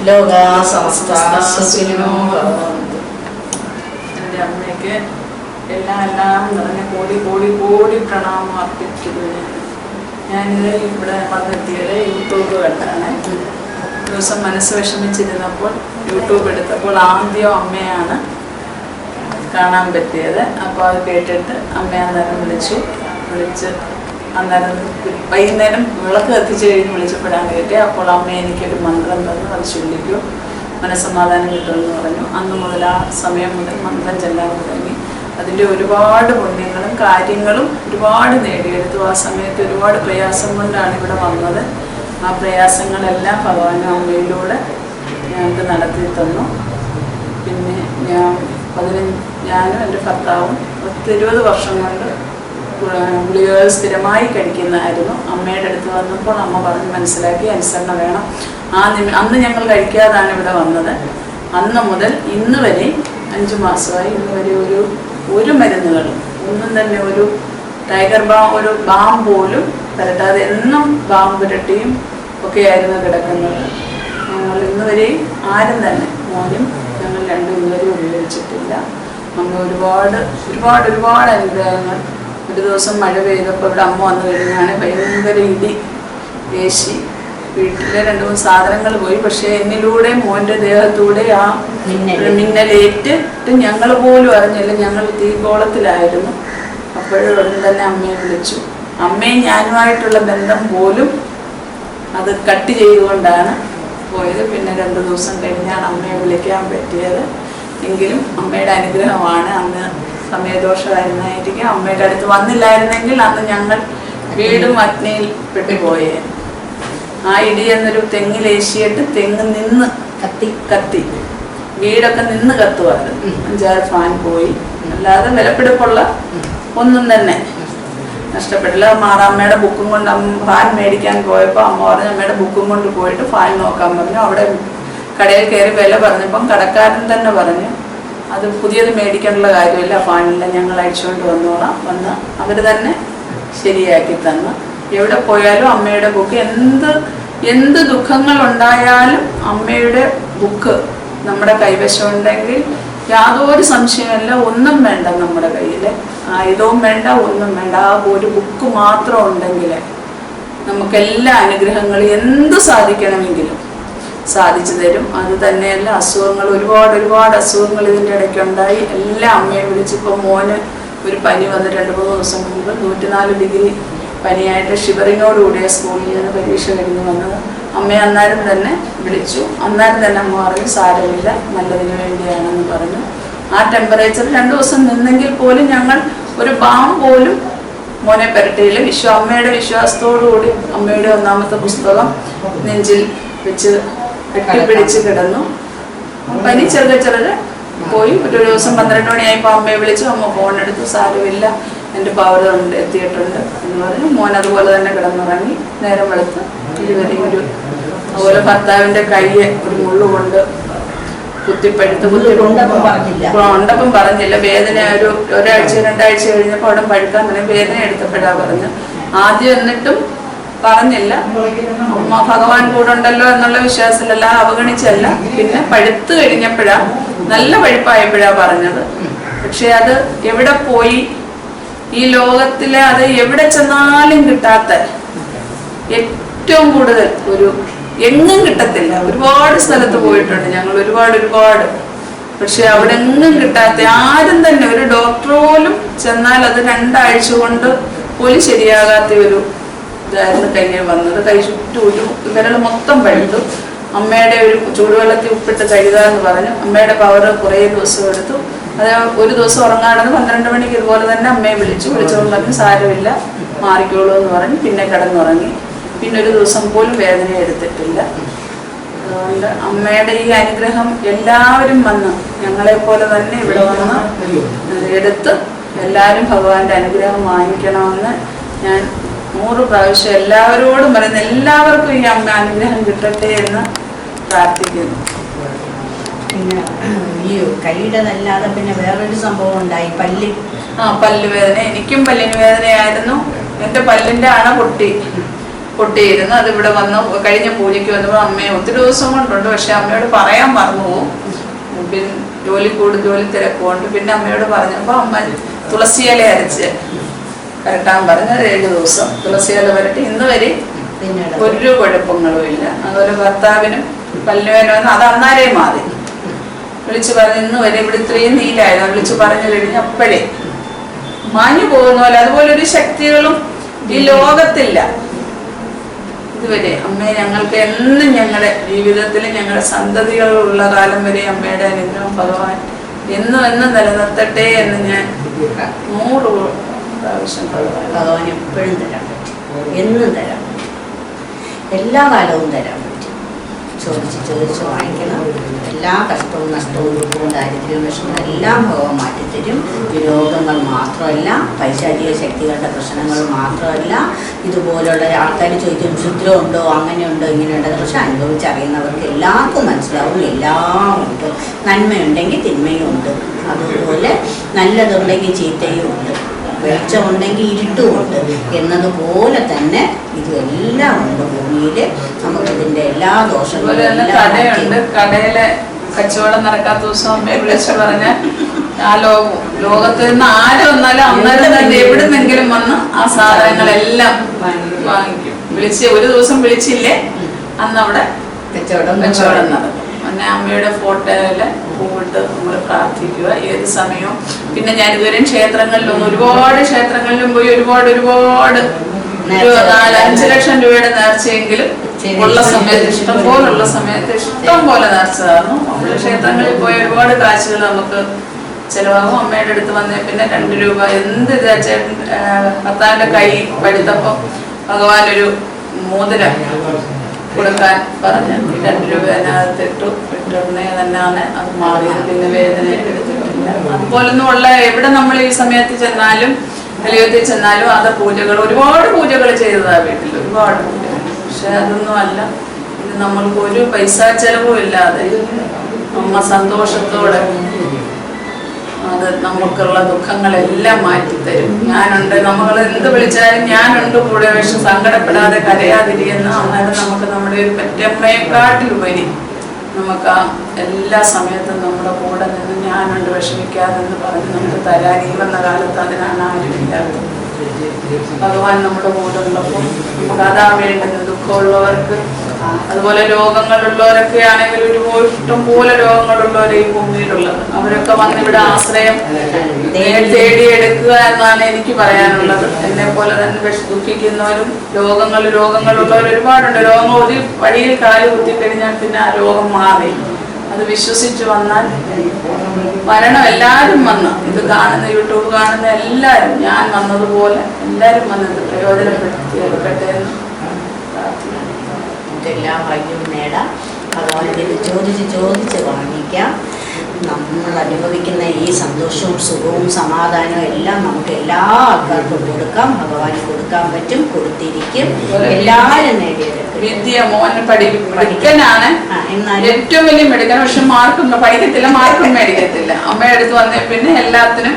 ലോക അമ്മയ്ക്ക് എല്ലാം എല്ലാം നിറഞ്ഞ കോടി കോടി കോടി പ്രണാമം അർപ്പിച്ചത് ഞാൻ ഇവിടെ വന്നെത്തിയത് യൂട്യൂബ് കണ്ടാണ് ദിവസം മനസ്സ് വിഷമിച്ചിരുന്നപ്പോൾ യൂട്യൂബ് എടുത്തപ്പോൾ ആദ്യം അമ്മയാണ് കാണാൻ പറ്റിയത് അപ്പോൾ അത് കേട്ടിട്ട് അമ്മ അന്നേരം വിളിച്ചു വിളിച്ച് അന്നേരം വൈകുന്നേരം വിളക്ക് കത്തിച്ച് കഴിഞ്ഞ് വിളിച്ചപ്പോഴാണ് കയറ്റി അപ്പോൾ അമ്മ എനിക്കൊരു മന്ത്രം തന്നു അത് ചൊല്ലിക്കൂ. മനസ്സമാധാനം കിട്ടുമെന്ന് പറഞ്ഞു. അന്ന് മുതൽ ആ സമയം മുതൽ മന്ത്രം ചെല്ലാൻ തുടങ്ങി. അതിന്റെ ഒരുപാട് പുണ്യങ്ങളും കാര്യങ്ങളും ഒരുപാട് നേടിയെടുത്തു. ആ സമയത്ത് ഒരുപാട് പ്രയാസം കൊണ്ടാണ് ഇവിടെ വന്നത്. ആ പ്രയാസങ്ങളെല്ലാം ഭഗവാനും അമ്മയിലൂടെ ഞങ്ങൾക്ക് നടത്തി തന്നു. പിന്നെ ഞാൻ പതിനഞ്ച് ഞാനും എന്റെ ഭർത്താവും പത്തിരുപത് വർഷം കൊണ്ട് ഗുളികകൾ സ്ഥിരമായി കഴിക്കുന്നതായിരുന്നു. അമ്മയുടെ അടുത്ത് വന്നപ്പോൾ അമ്മ പറഞ്ഞ് മനസ്സിലാക്കി അനുസരണ വേണം. ആ നിമി അന്ന് ഞങ്ങൾ കഴിക്കാതാണ് ഇവിടെ വന്നത്. അന്ന് മുതൽ ഇന്ന് വരെ അഞ്ച് മാസമായി ഇന്ന് വരെ ഒരു ഒരു മരുന്നുകൾ ഒന്നും തന്നെ ഒരു ടൈഗർ ബാം ഒരു ബാം പോലും പരട്ടാതെ എന്നും ബാം പുരട്ടിയും ഒക്കെയായിരുന്നു കിടക്കുന്നത്. ഞങ്ങൾ ഇന്ന് വരെയും ആരും തന്നെ മോനും ഞങ്ങൾ രണ്ടും ഇന്നുവരെ ഉപയോഗിച്ചിട്ടില്ല. നമ്മൾ ഒരുപാട് ഒരുപാട് ഒരുപാട് അനുഗ്രഹങ്ങൾ ഒരു ദിവസം മഴ പെയ്തപ്പോൾ ഇവിടെ അമ്മ വന്നു കഴിഞ്ഞാണ് ഭയങ്കര ഇടി വേശി വീട്ടിലെ രണ്ടു മൂന്ന് സാധനങ്ങൾ പോയി പക്ഷേ എന്നിലൂടെ മോന്റെ ദേഹത്തൂടെ ആ. മിന്നലേറ്റിട്ട് ഞങ്ങൾ പോലും അറിഞ്ഞില്ല ഞങ്ങൾ തീകോളത്തിലായിരുന്നു അപ്പോഴും ഉടൻ തന്നെ അമ്മയെ വിളിച്ചു. അമ്മയും ഞാനുമായിട്ടുള്ള ബന്ധം പോലും അത് കട്ട് ചെയ്തുകൊണ്ടാണ് പോയത്. പിന്നെ രണ്ടു ദിവസം കഴിഞ്ഞാണ് അമ്മയെ വിളിക്കാൻ പറ്റിയത്. എങ്കിലും അമ്മയുടെ അനുഗ്രഹമാണ് അന്ന് സമയദോഷമായിരുന്നായിരിക്കും അമ്മയുടെ അടുത്ത് വന്നില്ലായിരുന്നെങ്കിൽ അന്ന് ഞങ്ങൾ വീടും അഗ്നിയിൽ പെട്ടുപോയേ ആ ഇടി എന്നൊരു തെങ്ങിലേശിയിട്ട് തെങ്ങ് നിന്ന് കത്തി കത്തി. വീടൊക്കെ നിന്ന് കത്തുമായിരുന്നു അഞ്ചാറ് ഫാൻ പോയി. അല്ലാതെ വിലപ്പെടുപ്പുള്ള ഒന്നും തന്നെ നഷ്ടപ്പെട്ടില്ല. മാറാമ്മയുടെ ബുക്കും കൊണ്ട് അമ്മ ഫാൻ മേടിക്കാൻ പോയപ്പോൾ അമ്മ പറഞ്ഞു അമ്മയുടെ ബുക്കും കൊണ്ട് പോയിട്ട് ഫാൻ നോക്കാൻ പറഞ്ഞു. അവിടെ കടയിൽ കയറി വില പറഞ്ഞപ്പം കടക്കാരൻ തന്നെ പറഞ്ഞു അത് പുതിയത് മേടിക്കാനുള്ള കാര്യമില്ല. ഫാനില്ല ഞങ്ങൾ അടിച്ചുകൊണ്ട് വന്നോളാം. വന്ന് അവർ തന്നെ ശരിയാക്കി തന്ന്. എവിടെ പോയാലും അമ്മയുടെ ബുക്ക് എന്ത് എന്ത് ദുഃഖങ്ങൾ ഉണ്ടായാലും അമ്മയുടെ ബുക്ക് നമ്മുടെ കൈവശം ഉണ്ടെങ്കിൽ യാതൊരു സംശയമല്ല. ഒന്നും വേണ്ട നമ്മുടെ കയ്യിൽ ആയുധവും വേണ്ട ഒന്നും വേണ്ട. ആ ഒരു ബുക്ക് മാത്രം ഉണ്ടെങ്കിൽ നമുക്ക് എല്ലാ അനുഗ്രഹങ്ങളും എന്ത് സാധിക്കണമെങ്കിലും സാധിച്ചു തരും. അത് തന്നെയല്ല അസുഖങ്ങൾ ഒരുപാട് ഒരുപാട് അസുഖങ്ങൾ ഇതിന്റെ ഇടയ്ക്കുണ്ടായി. എല്ലാം അമ്മയെ വിളിച്ചിപ്പോൾ മോന് ഒരു പനി വന്ന് രണ്ട് മൂന്ന് ദിവസം മുമ്പ് നൂറ്റിനാല് ഡിഗ്രി പനിയായിട്ട് ഷിവറിങ്ങോടുകൂടിയ സ്കൂളിൽ നിന്ന് പരീക്ഷ കഴിഞ്ഞ് വന്നത്. അമ്മയെ അന്നേരം തന്നെ വിളിച്ചു. അന്നേരം തന്നെ അമ്മ പറഞ്ഞു സാരമില്ല നല്ലതിന് വേണ്ടിയാണെന്ന് പറഞ്ഞു. ആ ടെമ്പറേച്ചർ രണ്ട് ദിവസം നിന്നെങ്കിൽ പോലും ഞങ്ങൾ ഒരു ബാം പോലും മോനെ പെരട്ടിയിൽ വിശ്വ അമ്മയുടെ വിശ്വാസത്തോടു കൂടി അമ്മയുടെ ഒന്നാമത്തെ പുസ്തകം നെഞ്ചിൽ വെച്ച് കെട്ടിപ്പിടിച്ച് കിടന്നു പനി ചെറുത് ചെറുത് പോയി. ഒരു ദിവസം പന്ത്രണ്ട് മണിയായപ്പോൾ അമ്മയെ വിളിച്ചു. അമ്മ ഫോൺ എടുത്തു. സാരമില്ല. എന്റെ പവർ ഉണ്ട് എത്തിയിട്ടുണ്ട് എന്ന് പറഞ്ഞു. മോൻ അതുപോലെ തന്നെ കിടന്നുറങ്ങി. നേരം വെളുത്ത് ഇരുവരെയും ഒരു അതുപോലെ ഭർത്താവിന്റെ കയ്യെ ഒരു മുള്ളുകൊണ്ട് കുത്തിപ്പഴുത്ത് ഉണ്ടപ്പം പറഞ്ഞില്ല. വേദന ഒരു ഒരാഴ്ച രണ്ടാഴ്ച കഴിഞ്ഞപ്പോൾ അവിടെ പഴുക്കാൻ വേദന എടുത്തപ്പോഴാണ് പറഞ്ഞു. ആദ്യം എന്നിട്ടും പറഞ്ഞില്ല. ഭഗവാൻ കൂടെ ഉണ്ടല്ലോ എന്നുള്ള വിശ്വാസത്തിലല്ല അവഗണിച്ചല്ല. പിന്നെ പഴുത്ത് കഴിഞ്ഞപ്പോഴാ നല്ല പഴുപ്പായപ്പോഴാ പറഞ്ഞത്. പക്ഷെ അത് എവിടെ പോയി? ഈ ലോകത്തിലെ അത് എവിടെ ചെന്നാലും കിട്ടാത്ത ഏറ്റവും കൂടുതൽ ഒരു എങ്ങും കിട്ടത്തില്ല. ഒരുപാട് സ്ഥലത്ത് പോയിട്ടുണ്ട് ഞങ്ങൾ ഒരുപാട് ഒരുപാട്. പക്ഷെ അവിടെ എങ്ങും കിട്ടാത്ത ആരും തന്നെ ഒരു ഡോക്ടർ പോലും ചെന്നാൽ അത് രണ്ടാഴ്ച കൊണ്ട് പോലും ശരിയാകാത്ത ഒരു ഇതായിരുന്നു കയ്യിൽ വന്നത്. കൈ ചുറ്റും ഒരു വിരൽ മൊത്തം പഴുത്തു അമ്മയുടെ ഒരു ചൂടുവെള്ളത്തിൽ ഉപ്പിട്ട് കഴുകുക കഴുകാന്ന് പറഞ്ഞു. അമ്മയുടെ പവർ കുറേ ദിവസം എടുത്തു. അത് ഒരു ദിവസം ഉറങ്ങാണെന്ന് പന്ത്രണ്ട് മണിക്ക് ഇതുപോലെ തന്നെ അമ്മയെ വിളിച്ചു. വിളിച്ചോണ്ട് പറഞ്ഞു സാരമില്ല മാറിക്കോളൂ എന്ന് പറഞ്ഞു. പിന്നെ കിടന്നുറങ്ങി. പിന്നെ ഒരു ദിവസം പോലും വേദന എടുത്തിട്ടില്ല. അതുകൊണ്ട് അമ്മയുടെ ഈ അനുഗ്രഹം എല്ലാവരും വന്ന് ഞങ്ങളെ പോലെ തന്നെ ഇവിടെ വന്ന് എടുത്ത് എല്ലാവരും ഭഗവാന്റെ അനുഗ്രഹം വാങ്ങിക്കണമെന്ന് ഞാൻ നൂറ് പ്രാവശ്യം എല്ലാവരോടും പറയുന്ന എല്ലാവർക്കും ഈ അമ്മ അനുഗ്രഹം കിട്ടട്ടെ എന്ന് പ്രാർത്ഥിക്കുന്നു. പിന്നെ ഈ കൈയുടേതല്ലാതെ പിന്നെ വേറൊരു സംഭവം ഉണ്ടായി പല്ല്. ആ പല്ല് വേദന എനിക്കും പല്ലിന് വേദനയായിരുന്നു. എന്റെ പല്ലിന്റെ അണ പൊട്ടി പൊട്ടിയിരുന്നു. അത് ഇവിടെ വന്ന് കഴിഞ്ഞ പൂജയ്ക്ക് വന്നപ്പോൾ അമ്മയെ ഒത്തിരി ദിവസം കൊണ്ടുണ്ട്. പക്ഷെ അമ്മയോട് പറയാൻ മറന്നു പോകും പിന്നെ ജോലി കൂടും ജോലി തിരക്കുകൊണ്ട് പിന്നെ അമ്മയോട് പറഞ്ഞപ്പോൾ അമ്മ തുളസിയില അരച്ച് വരട്ടാൻ പറഞ്ഞത് ഏഴ് ദിവസം തുളസിയില വരട്ടി ഇന്ന് വരെ ഒരു കുഴപ്പങ്ങളും ഇല്ല. അതുപോലെ ഭർത്താവിനും പല്ലുവേനും അത് അന്നേരേ മാറി. വിളിച്ചു പറഞ്ഞ് ഇന്ന് വരെ ഇവിടെ ഇത്രയും നീലായിരുന്നു വിളിച്ചു പറഞ്ഞു കഴിഞ്ഞ് അപ്പോഴേ മാഞ്ഞു പോകുന്ന പോലെ അതുപോലെ ഒരു ശക്തികളും ഈ ലോകത്തില്ല. ഇതുവരെ അമ്മയെ ഞങ്ങൾക്ക് എന്നും ഞങ്ങളുടെ ജീവിതത്തിൽ ഞങ്ങളുടെ സന്തതികളുള്ള കാലം വരെ അമ്മയുടെ അനുഗ്രഹം ഭഗവാൻ എന്നും എന്നും നിലനിർത്തട്ടെ എന്ന് ഞാൻ നൂറ് പ്രാവശ്യം ഭഗവാൻ ഭഗവാൻ എപ്പോഴും തരാൻ പറ്റും. എന്നും തരാൻ പറ്റും. എല്ലാ കാലവും തരാൻ പറ്റും. ചോദിച്ച് ചോദിച്ച് വാങ്ങിക്കണം. എല്ലാ കഷ്ടവും നഷ്ടവും ദുഃഖവും ദാരിദ്ര്യവും വിഷമവും എല്ലാം ഭഗവാൻ മാറ്റിത്തരും ഈ രോഗങ്ങൾ മാത്രമല്ല പൈശാചിക ശക്തികളുടെ പ്രശ്നങ്ങൾ മാത്രമല്ല ഇതുപോലുള്ള ആൾക്കാർ ചോദിക്കും ക്ഷുദ്രം ഉണ്ടോ അങ്ങനെയുണ്ടോ? ഇങ്ങനെയുണ്ടോ? പക്ഷെ അനുഭവിച്ചറിയുന്നവർക്ക് എല്ലാവർക്കും മനസ്സിലാവും. എല്ലാം ഉണ്ട് നന്മയുണ്ടെങ്കിൽ തിന്മയും ഉണ്ട് അതുപോലെ നല്ലതുണ്ടെങ്കിൽ ചീത്തയും ഉണ്ട് വെളിച്ചമുണ്ടെങ്കിൽ ഇരുട്ടുമുണ്ട്. എന്നതുപോലെ തന്നെ ഇതെല്ലാം ഉണ്ട് ഭൂമിയിൽ നമുക്കിതിന്റെ എല്ലാ ദോഷങ്ങളും കടയുണ്ട്. കടയിലെ കച്ചവടം നടക്കാത്ത ദിവസം അമ്മയെ വിളിച്ചു പറഞ്ഞ ആ ലോകം ലോകത്ത് നിന്ന് ആര് വന്നാലും അന്നേരം തന്നെ എവിടുന്നെങ്കിലും വന്ന് ആ സാധനങ്ങളെല്ലാം വാങ്ങിക്കും. വിളിച്ച് ഒരു ദിവസം വിളിച്ചില്ലേ അന്ന് അവിടെ കച്ചവടം കച്ചവടം നടക്കും. പിന്നെ അമ്മയുടെ ഫോട്ടോയിൽ പൂവിട്ട് നമ്മൾ പ്രാർത്ഥിക്കുക. ഏത് സമയവും പിന്നെ ഞാൻ ഇതുവരെ ക്ഷേത്രങ്ങളിലൊന്നും ഒരുപാട് ക്ഷേത്രങ്ങളിലും പോയി ഒരുപാട് ഒരുപാട് നാലഞ്ചു ലക്ഷം രൂപയുടെ നേർച്ചയെങ്കിലും ഉള്ള സമയത്ത് ഇഷ്ടം പോലുള്ള സമയത്ത് ഇഷ്ടം പോലെ നേർച്ചതായിരുന്നു. നമ്മൾ ക്ഷേത്രങ്ങളിൽ പോയി ഒരുപാട് കാശുകൾ നമുക്ക് ചിലവാകും. അമ്മയുടെ അടുത്ത് വന്നേ പിന്നെ രണ്ട് രൂപ. എന്ത് ചേട്ടൻ ഭർത്താവിന്റെ കൈ പഴുത്തപ്പം ഭഗവാൻ ഒരു മോതിരം കൊടുക്കാൻ പറഞ്ഞു. രണ്ട് രൂപ അതിനകത്ത് ഇട്ടു ഇട്ടുടനെ തന്നെയാണ് അത് മാറിയത് പിന്നെ വേദന എടുത്തിട്ടില്ല അതുപോലൊന്നും ഉള്ള എവിടെ നമ്മൾ ഈ സമയത്ത് ചെന്നാലും കലിയുഗത്തിൽ ചെന്നാലും അത് പൂജകൾ ഒരുപാട് പൂജകൾ ചെയ്തതാ വീട്ടിൽ ഒരുപാട് പൂജകൾ. പക്ഷെ അതൊന്നും അല്ല ഇത് നമ്മൾക്ക് ഒരു പൈസ ചെലവും ഇല്ലാതെ അമ്മ സന്തോഷത്തോടെ അത് നമുക്കുള്ള ദുഃഖങ്ങളെല്ലാം മാറ്റിത്തരും. ഞാനുണ്ട് നമ്മൾ എന്ത് വിളിച്ചാലും ഞാനുണ്ട് കൂടെ പക്ഷെ സങ്കടപ്പെടാതെ കരയാതിരിക്കുന്ന അന്നേരം നമുക്ക് നമ്മുടെ ഒരു പറ്റമ്മയെക്കാട്ടിലുപരി നമുക്ക് എല്ലാ സമയത്തും നമ്മുടെ കൂടെ ഞാനുണ്ട് വിഷമിക്കാതെന്ന് പറഞ്ഞ് നമുക്ക് തരാൻ ഈ വന്ന കാലത്ത് അതിനാണ് ആരും ഇല്ലാത്തത് ഭഗവാൻ നമ്മുടെ കൂടെ ഉള്ളപ്പോൾ നമുക്ക് അതാ വേണ്ടുന്നത് ദുഃഖമുള്ളവർക്ക് അതുപോലെ രോഗങ്ങളുള്ളവരൊക്കെ ആണെങ്കിൽ ഒരു ഇഷ്ടം പോലെ രോഗങ്ങളുള്ളവരെ ഈ ഭൂമിയിലുള്ളത്. അവരൊക്കെ വന്ന് ഇവിടെ ആശ്രയം തേടിയെടുക്കുക എന്നാണ് എനിക്ക് പറയാനുള്ളത്. എന്നെ പോലെ തന്നെ വിഷ ദുഃഖിക്കുന്നവരും രോഗങ്ങൾ രോഗങ്ങളുള്ളവർ ഒരുപാടുണ്ട്. രോഗം ഒരു വഴിയിൽ കാൽ കുത്തിക്കഴിഞ്ഞാൽ പിന്നെ ആ രോഗം മാറി. അത് വിശ്വസിച്ച് വന്നാൽ വരണം എല്ലാവരും വന്ന്. ഇത് കാണുന്ന യൂട്യൂബ് കാണുന്ന എല്ലാവരും ഞാൻ വന്നതുപോലെ എല്ലാവരും വന്ന് ഇത് പ്രയോജനപ്പെടുത്തി എടുക്കട്ടെ എന്ന് പ്രാർത്ഥിക്കുന്നു. നമുക്ക് എല്ലാ ഭാഗ്യവും നേടാം. ഭഗവാനോട് ഇത് ചോദിച്ച് ചോദിച്ച് വാങ്ങിക്കാം. നമ്മൾ അനുഭവിക്കുന്ന ഈ സന്തോഷവും സുഖവും സമാധാനവും എല്ലാം നമുക്ക് എല്ലാ ആൾക്കാർക്കും കൊടുക്കാം. ഭഗവാന് കൊടുക്കാൻ പറ്റും കൊടുത്തിരിക്കും. എല്ലാവരും നേടിയെടുക്കും വിദ്യ മോൻ പഠി പഠിക്കാനാണ്. ഏറ്റവും വലിയ മെഡിക്കൽ പക്ഷെ മാർക്കും പഠിക്കത്തില്ല മാർക്കും മേടിക്കത്തില്ല. അമ്മയുടെ അടുത്ത് വന്ന പിന്നെ എല്ലാത്തിനും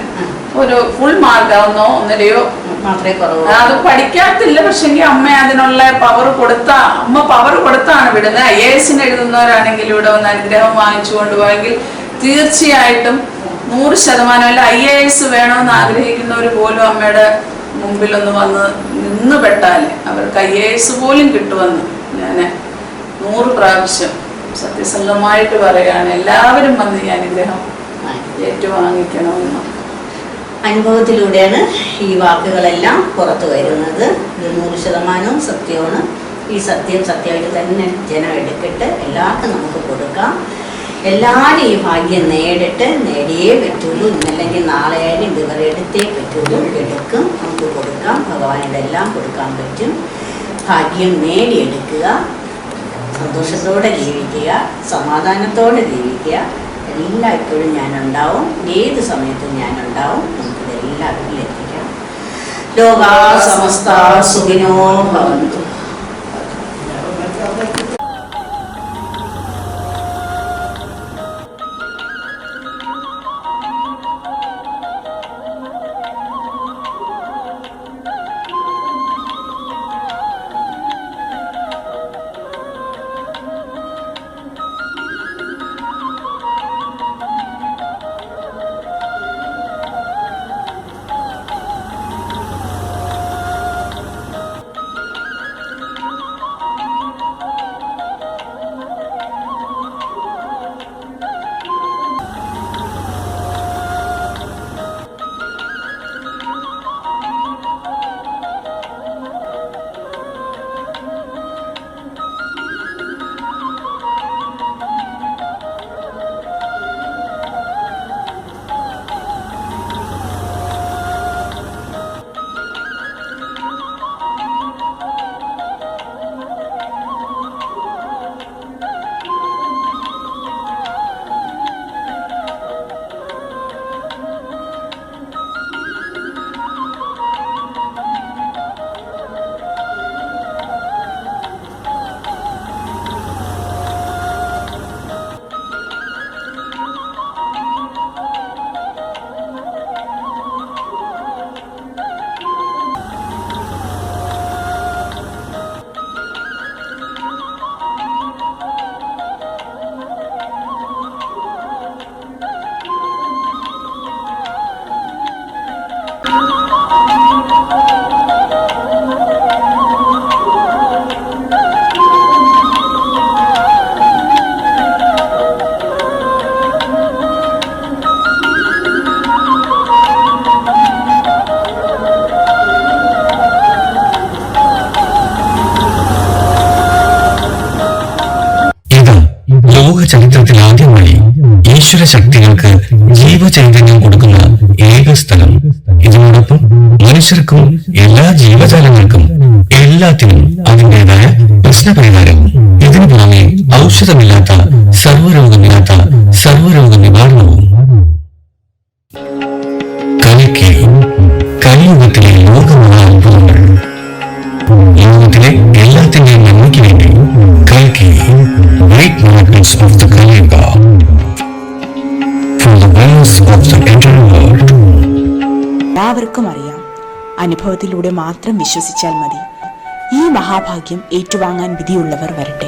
ഒരു ഫുൾ മാർക്കാവുന്നോ ഒന്നോ ഒന്നരയോ മാത്രമേ കുറവ് അത് പഠിക്കാത്തില്ല പക്ഷെങ്കിൽ അമ്മ അതിനുള്ള പവർ കൊടുത്ത അമ്മ പവർ കൊടുത്താണ് വിടുന്നത്. ഐ എസിന് എഴുതുന്നവരാണെങ്കിൽ ഇവിടെ ഒന്ന് അനുഗ്രഹം വാങ്ങിച്ചു കൊണ്ടുപോയെങ്കിൽ തീർച്ചയായിട്ടും നൂറ് ശതമാനം അല്ല ഐ എ എസ് വേണമെന്ന് ആഗ്രഹിക്കുന്നവർ പോലും അമ്മയുടെ മുമ്പിൽ ഒന്ന് വന്ന് നിന്ന് പെട്ടാൽ അവർക്ക് ഐ എ എസ് പോലും കിട്ടുമെന്ന് ഞാൻ നൂറ് പ്രാവശ്യം സത്യസന്ധമായിട്ട് പറയാണ് എല്ലാവരും വന്ന് ഈ അനുഗ്രഹം ഏറ്റുവാങ്ങിക്കണമെന്ന് അനുഭവത്തിലൂടെയാണ് ഈ വാക്കുകളെല്ലാം പുറത്തു വരുന്നത്. ഇത് നൂറ് ശതമാനവും സത്യമാണ്. ഈ സത്യം സത്യമായിട്ട് തന്നെ ജനം എടുക്കട്ടെ എല്ലാവർക്കും നമുക്ക് കൊടുക്കാം. എല്ലാവരും ഈ ഭാഗ്യം നേടിട്ട് നേടിയേ പറ്റുള്ളൂ. ഇന്നല്ലെങ്കിൽ നാളെ ആയാലും ഇതുവരെ എടുത്തേ പറ്റുള്ളൂ. എടുക്കും. നമുക്ക് കൊടുക്കാം. ഭഗവാനോട് കൊടുക്കാൻ പറ്റും. ഭാഗ്യം നേടിയെടുക്കുക. സന്തോഷത്തോടെ ജീവിക്കുക സമാധാനത്തോടെ ജീവിക്കുക. എല്ലായ്പ്പോഴും ഞാനുണ്ടാവും. ഏത് സമയത്തും ഞാനുണ്ടാവും. നമുക്കിതെല്ലാം എത്തിക്കാം. ലോകാ സമസ്ത സുഖിനോ ഭവന്തു. ഈശ്വര ശക്തികൾക്ക് ജീവചൈതന്യം കൊടുക്കുന്ന ഏക സ്ഥലം. ഇതിനോടൊപ്പം മനുഷ്യർക്കും എല്ലാ ജീവജാലങ്ങൾക്കും എല്ലാത്തിനും അതിന്റെതായ പ്രശ്നപരിഹാരവും ഇതിനു പുറമെ ഔഷധമില്ലാത്ത സർവരോഗമില്ലാത്ത സർവരോഗ നിവാരണവും കലയ്ക്ക് കലിയുഗത്തിലെ ലോകമുള്ള അനുഭവങ്ങൾ ലോകത്തിലെ എല്ലാത്തിന്റെയും നന്മയ്ക്ക് വേണ്ടി കൽക്കി Great Mountains of the Kalinga. From the wells of the entire world. എല്ലാവർക്കും അറിയാം അനുഭവത്തിലൂടെ മാത്രം വിശ്വസിച്ചാൽ മതി ഈ മഹാഭാഗ്യം ഏറ്റുവാങ്ങാൻ വിധിയുള്ളവർ വരട്ടെ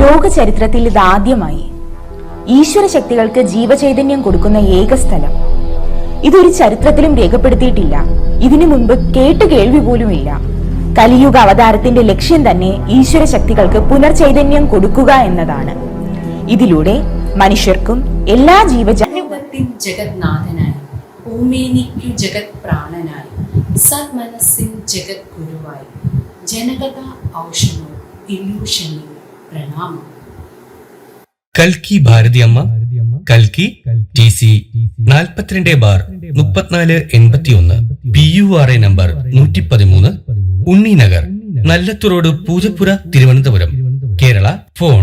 ലോക ചരിത്രത്തിൽ ഇതാദ്യമായി. ഈശ്വര ശക്തികൾക്ക് ജീവചൈതന്യം കൊടുക്കുന്ന ഏക സ്ഥലം. ഇതൊരു ചരിത്രത്തിലും രേഖപ്പെടുത്തിയിട്ടില്ല. ഇതിനു മുൻപ് കേട്ട് കേൾവി പോലുമില്ല. കലിയുഗ അവതാരത്തിന്റെ ലക്ഷ്യം തന്നെ ഈശ്വര ശക്തികൾക്ക് പുനർചൈതന്യം കൊടുക്കുക എന്നതാണ്. ഇതിലൂടെ മനുഷ്യർക്കും എല്ലാ ജീവജാ ജഗത്നാഥനായി ഭൂമേനിക്കു ജഗത് പ്രാണനായി സന്മനസ്സിൻ ജഗത് ഗുരുവായി ജനകഥ ഔഷധം ഇല്യൂഷനിൽ പ്രണാമം. കൽക്കി ഭാരതി അമ്മ കൽക്കി ടി സി നാൽപ്പത്തിരണ്ട് ബാർ മുപ്പത്തിനാല് എൺപത്തിയൊന്ന്. P you are A number നൂറ്റി പതിമൂന്ന് ഉണ്ണി നഗർ നല്ലത്തുറോഡ് പൂജപ്പുര തിരുവനന്തപുരം. കേരള ഫോൺ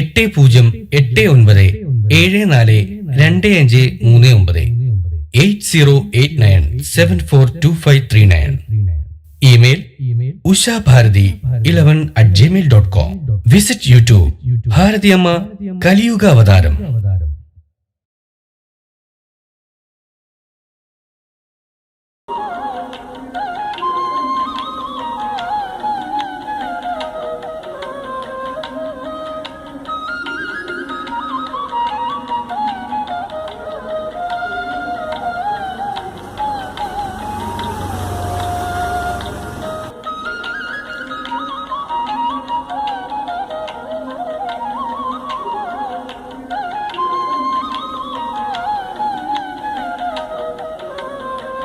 എട്ട് പൂജ്യം എട്ട് ഒൻപത് ഏഴ് നാല് രണ്ട് അഞ്ച് മൂന്ന് ഒമ്പത് eight zero eight nine seven four two five three nine. Email Usha Bharathi eleven at Gmail dot com visit YouTube Bharathiyamma കലിയുഗ അവതാരം.